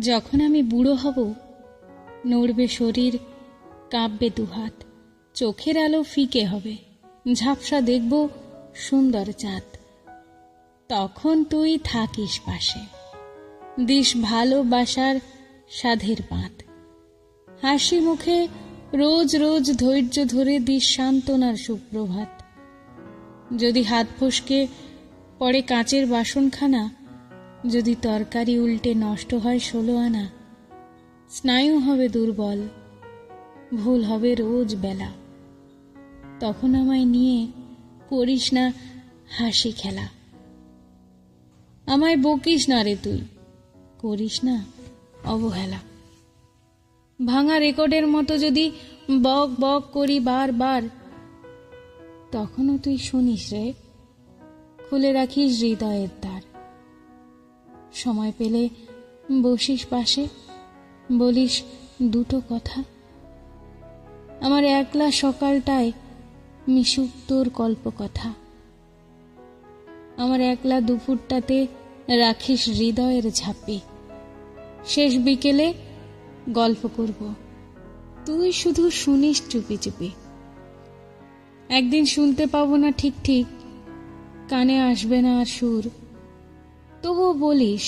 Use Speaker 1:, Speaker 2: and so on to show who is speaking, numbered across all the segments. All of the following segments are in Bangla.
Speaker 1: যখন আমি বুড়ো হব, নড়বে শরীর, কাঁপবে দুহাত, চোখের আলো ফিকে হবে, ঝাপসা দেখব সুন্দর চাঁদ। তখন তুই থাকিস পাশে, দিস ভালোবাসার সাধের পাত হাসি মুখে রোজ রোজ ধৈর্য ধরে দিস সান্ত্বনার সুপ্রভাত। যদি হাত ফসকে পড়ে কাচের বাসনখানা, যদি তরকারি উল্টে নষ্ট হয় ষোলো আনা, স্নায়ু হবে দুর্বল, ভুল হবে রোজ বেলা। তখন আমায় নিয়ে করিস না হাসি খেলা। আমায় বকিস না রে তুই, করিস না অবহেলা। ভাঙা রেকর্ডের মতো যদি বক বক করি বারবার, তখনও তুই শুনিস রে খুলে রাখিস হৃদয়ের দ্বার। সময় পেলে বসিস পাশে, বলিস দুটো কথা। আমার একলা সকালটায় মিশুক তোর কল্পকথা। আমার একলা দুপুরটাতে রাখিস হৃদয়ের ঝাঁপে। শেষ বিকেলে গল্প করব। তুই শুধু শুনিস চুপি চুপি। একদিন শুনতে পাবো না ঠিক ঠিক কানে আসবে না আর সুর। তবুও বলিস,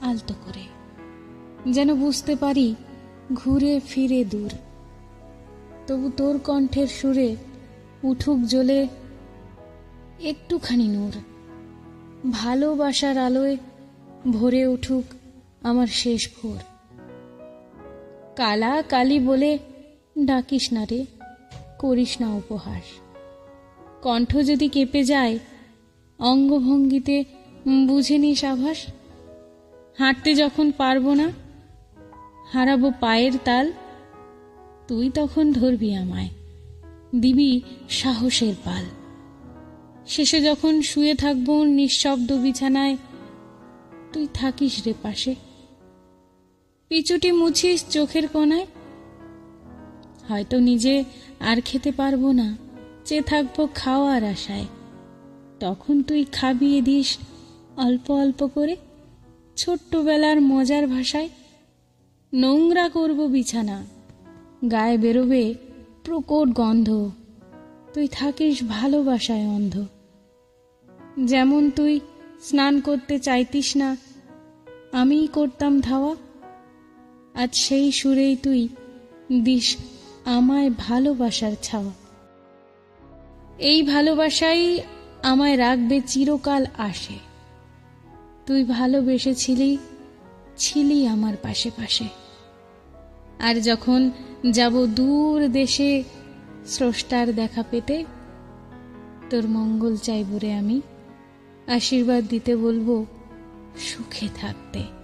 Speaker 1: আলতো করে, যেন বুঝতে পারি ঘুরে ফিরে দূর। তবু তোর কণ্ঠের সুরে উঠুক জ্বলে একটুখানি নূর। ভালোবাসার আলোয় ভরে উঠুক আমার শেষ ভোর। কালা কালি বলে ডাকিস না রে, করিস না উপহাস কণ্ঠ যদি কেঁপে যায় অঙ্গভঙ্গিতে বুঝে নিস আভাস। হাঁটতে যখন পারব না, হারাবো পায়ের তাল, তুই তখন ধরবি আমায়, দিবি সাহসের পাল। শেষে যখন শুয়ে থাকব নিঃশব্দ বিছানায়, তুই থাকিস রে পাশে। পিছুটি মুছিস চোখের কোনায় হয়তো নিজে আর খেতে পারব না, চেয়ে থাকব খাওয়ার আশায়। তখন তুই খাবিয়ে দিস অল্প অল্প করে। ছোট্টবেলার মজার ভাষায়, নোংরা করব বিছানা। গায়ে বেরোবে প্রকট গন্ধ। তুই থাকিস ভালোবাসায় অন্ধ। যেমন তুই স্নান করতে চাইতিস না, আমিই করতাম ধাওয়া। আজ সেই সুরেই তুই দিস আমায় ভালোবাসার ছাওয়া। এই ভালোবাসাই আমায় রাখবে চিরকাল আসে। তুই ভালোবেসেছিলি, ছিলি আমার পাশে পাশে। আর যখন যাব দূর দেশে স্রষ্টার দেখা পেতে, তোর মঙ্গল চাইব রে আমি আশীর্বাদ দিতে বলব সুখে থাকতে।